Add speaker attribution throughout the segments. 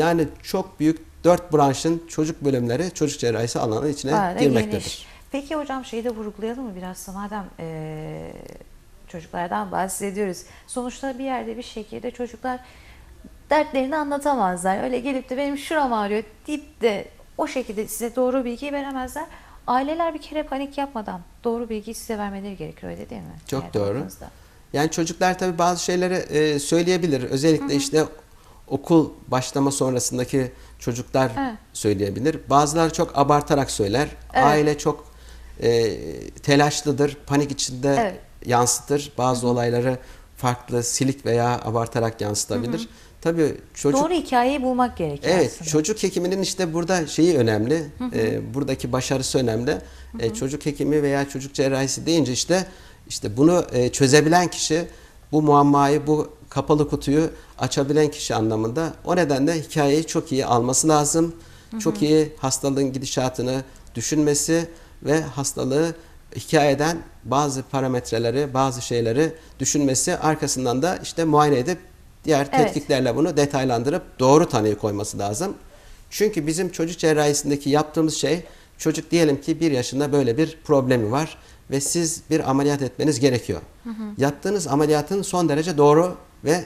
Speaker 1: Yani çok büyük dört branşın çocuk bölümleri çocuk cerrahisi alanının içine
Speaker 2: Bayağı
Speaker 1: girmektedir.
Speaker 2: geniş. Peki hocam şeyi de vurgulayalım mı biraz da madem eee, çocuklardan bahsediyoruz. Sonuçta bir yerde bir şekilde çocuklar dertlerini anlatamazlar. Öyle gelip de benim şuram ağrıyor deyip de o şekilde size doğru bilgiyi veremezler. Aileler bir kere panik yapmadan doğru bilgiyi size vermeleri gerekiyor öyle değil mi?
Speaker 1: Çok
Speaker 2: Eğer
Speaker 1: doğru.
Speaker 2: baktığınızda.
Speaker 1: Yani çocuklar tabii bazı şeyleri e, söyleyebilir. Özellikle işte okul başlama sonrasındaki çocuklar
Speaker 2: Evet.
Speaker 1: söyleyebilir. Bazıları çok abartarak söyler.
Speaker 2: Evet.
Speaker 1: Aile çok e, telaşlıdır, panik içinde
Speaker 2: Evet.
Speaker 1: yansıtır. Bazı olayları farklı, silik veya abartarak yansıtabilir. Tabii çocuk
Speaker 2: Doğru hikayeyi bulmak gerekiyor
Speaker 1: Evet,
Speaker 2: aslında.
Speaker 1: çocuk hekiminin işte burada şeyi önemli, e, buradaki başarısı önemli. E, çocuk hekimi veya çocuk cerrahisi deyince işte işte bunu e, çözebilen kişi, bu muammayı, bu kapalı kutuyu açabilen kişi anlamında. O nedenle hikayeyi çok iyi alması lazım. Çok iyi hastalığın gidişatını düşünmesi ve hastalığı hikayeden bazı parametreleri, bazı şeyleri düşünmesi, arkasından da işte muayene edip diğer
Speaker 2: Evet.
Speaker 1: tetkiklerle bunu detaylandırıp doğru tanıyı koyması lazım. Çünkü bizim çocuk cerrahisindeki yaptığımız şey çocuk diyelim ki bir yaşında böyle bir problemi var ve siz bir ameliyat etmeniz gerekiyor. Yaptığınız ameliyatın son derece doğru ve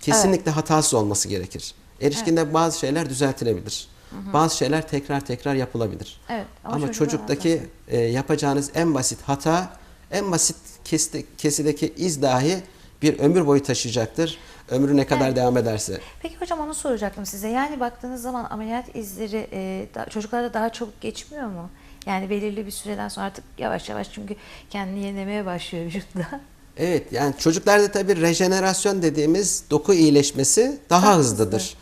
Speaker 1: kesinlikle hatasız olması gerekir. Erişkinde bazı şeyler düzeltilebilir. Bazı şeyler tekrar tekrar yapılabilir.
Speaker 2: Evet, ama
Speaker 1: ama, çocuktaki e, yapacağınız en basit hata, en basit kesti- kesideki iz dahi bir ömür boyu taşıyacaktır. Ömrü ne kadar
Speaker 2: Evet.
Speaker 1: devam ederse.
Speaker 2: Peki hocam onu soracaktım size. Yani baktığınız zaman ameliyat izleri e, da- çocuklarda daha çabuk geçmiyor mu? Yani belirli bir süreden sonra artık yavaş yavaş çünkü kendini yenilemeye başlıyor vücutta.
Speaker 1: Evet yani çocuklarda tabii rejenerasyon dediğimiz doku iyileşmesi daha
Speaker 2: Daha
Speaker 1: hızlıdır.
Speaker 2: hızlı.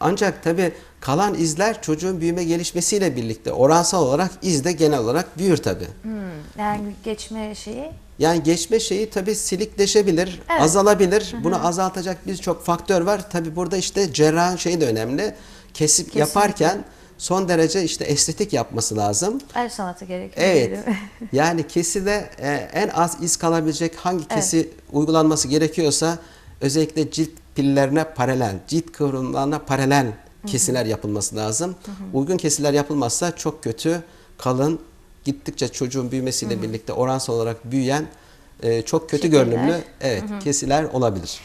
Speaker 1: Ancak tabii kalan izler çocuğun büyüme gelişmesiyle birlikte oransal olarak iz de genel olarak büyür tabii.
Speaker 2: Hmm, yani geçme şeyi.
Speaker 1: Yani geçme şeyi tabii silikleşebilir,
Speaker 2: Evet.
Speaker 1: azalabilir. Bunu azaltacak birçok faktör var. Tabii burada işte cerrahın şeyi de önemli. Kesip
Speaker 2: Kesinlikle.
Speaker 1: yaparken son derece işte estetik yapması lazım.
Speaker 2: El sanatı gerekiyor.
Speaker 1: Evet. yani keside e, en az iz kalabilecek hangi kesi uygulanması gerekiyorsa özellikle cilt pillerine paralel, cilt kıvrımlarına paralel kesiler yapılması lazım. Uygun kesiler yapılmazsa çok kötü, kalın, gittikçe çocuğun büyümesiyle birlikte oransal olarak büyüyen e, çok kötü
Speaker 2: Şekiller.
Speaker 1: görünümlü evet kesiler olabilir.